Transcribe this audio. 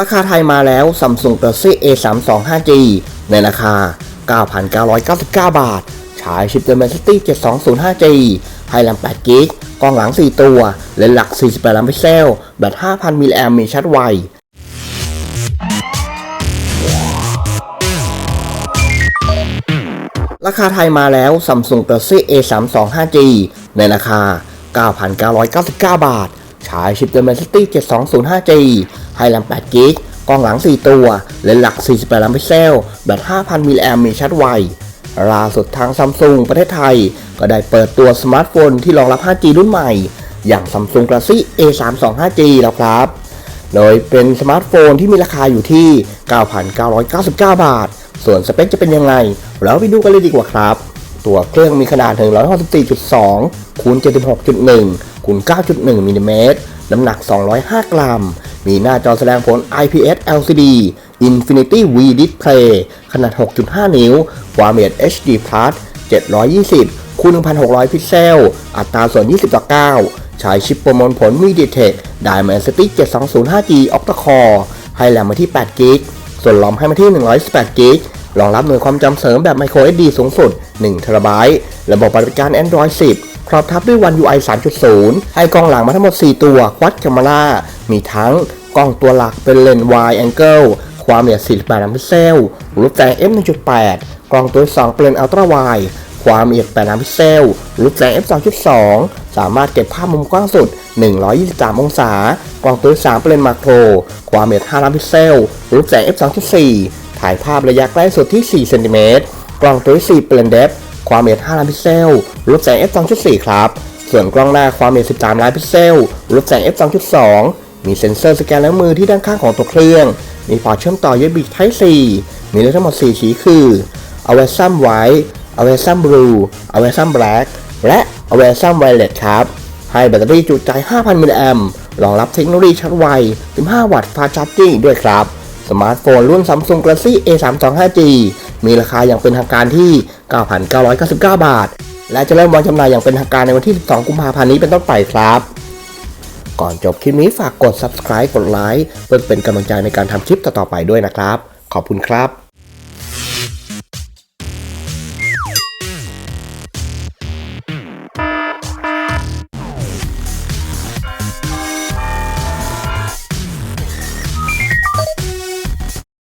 ราคาไทยมาแล้ว Samsung Galaxy A32 5G ในราคา 9,999 บาทฉายชิป Dimensity 720 5G ให้แรม8 g b กล้องหลัง 4 ตัว เลนส์หลัก 48 ล้านพิกเซล แบต 5,000 มิลลิแอมมีชาร์จไว ราคาไทยมาแล้ว Samsung Galaxy A32 5G ในราคา 9,999 บาทฉายชิป Dimensity 720 5G ให้แรม8 g b กล้องหลัง 4 ตัว เลนส์หลัก 48 ล้านพิกเซล แบต 5,000 มิลลิแอมมีชาร์จไวล่าสุดทาง Samsung ประเทศไทย ก็ได้เปิดตัวสมาร์ทโฟนที่รองรับ 5G รุ่นใหม่ อย่าง Samsung Galaxy A32 5G แล้วครับ โดยเป็นสมาร์ทโฟนที่มีราคาอยู่ที่ 9,999 บาท ส่วนสเปคจะเป็นยังไง เราไปดูกันเลยดีกว่าครับ ตัวเครื่องมีขนาด 164.2คูณ76.1คูณ9.1มิลลิเมตรน้ำหนัก 205 กรัม มีหน้าจอแสดงผล IPS LCD Infinity V Display ขนาด 6.5 นิ้ว ความละเอียด HD Plus 720คูณ1,600 พิกเซล อัตราส่วน 20 ต่อ 9 ใช้ชิปประมวลผล MediaTek Dimensity 720 5G Octa Core ให้แรมมาที่8 g b ส่วนลอมให้มาที่128 g b รองรับหน่วยความจำเสริมแบบ Micro SD สูงสุด1 t b ระบบปฏิบัติการ Android 10 ครอบทับด้วย One UI 3.0 ให้กล้องหลังมาทั้งหมด 4 ตัว Quad Camera มีทั้งกล้องตัวหลักเป็นเลนส์ Wide Angle ความละเอียด 48ล้านพิกเซลรูปแสง f 1.8 กล้องตัวสองเป็นเลนส์ Ultra Wide ความละเอียด8ล้านพิกเซลรูปแสง f 2.2 สามารถเก็บภาพมุมกว้างสุด 123 องศา กล้องตัวที่3เป็นเลนส์มาโคร ความละเอียด5ล้านพิกเซลรูปแสง f 2.4 ถ่ายภาพระยะใกล้สุดที่ 4 เซนติเมตร กล้องตัวที่เป็นเลนส์เดฟ ความละเอียด5ล้านพิกเซลรูปแสง f 2.4 ครับ ส่วนกล้องหน้าความละเอียด13 ล้านพิกเซลรูปแสง f 2.2 มีเซ็นเซอร์สแกนและมือที่ด้านข้างของตัวเครื่อง มีพอร์ตเชื่อมต่อ USB Type C มีได้ทั้งหมด 4 สีคือ a w a s u m White a w a s u m Blue a w a s u m Black และ a w a s u m Violet ครับ ให้แบตเตอรี่จุใจ 5,000 มิลลิแอมป์รองรับเทคโนโลยีชาร์จไว 15 วัตต์ฟาชาร์จิ่งด้วยครับ สมาร์ทโฟนรุ่น Samsung Galaxy A32 5G มีราคาอย่างเป็นทางการที่ 9,999 บาท และจะเริ่มวางจำหน่ายอย่างเป็นทางการในวันที่ 12 กุมภาพันธ์นี้เป็นต้นไปครับ ก่อนจบคลิปนี้ฝากกด subscribe กดไลค์เพื่อเป็นกำลังใจในการทำคลิปต่อๆไปด้วยนะครับ ขอบคุณครับ